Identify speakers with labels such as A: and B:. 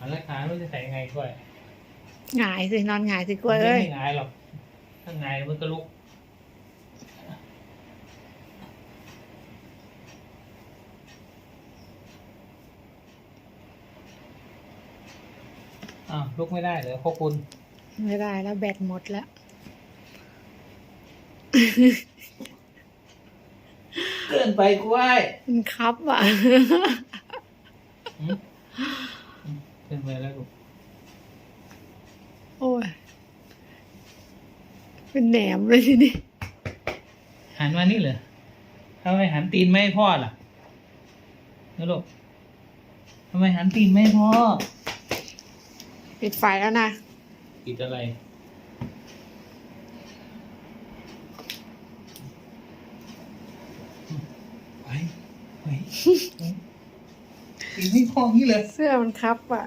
A: อันละขาไม่รู้จะใส่ยังไงกล้วย
B: หงายสินอนหงายสิกล้วยเอ้ย
A: ไม่หงายหรอกถ้าหงายมันก็ลุกอ้าวลุกไม่ได้เหรอพวกคุณ
B: ไม่ได้แล้วแบตหมดแล้ว
A: เกินไปกล้วย
B: มันคับอะ
A: อืมอืมเกินไปแล้วลูก
B: โอ้ย เป็นแหนมเลยทีนี้
A: หันมานี่เหรอทำไมหันตีนไม่ให้พ่อล่ะนะลูกทำไมหันตีนไม่ให้พ่อ
B: ปิดไฟแล้วนะ
A: ปิดอะไร ไปไปไปตีนไม่พ่อนี่เลย
B: เสื้อมันคับอะ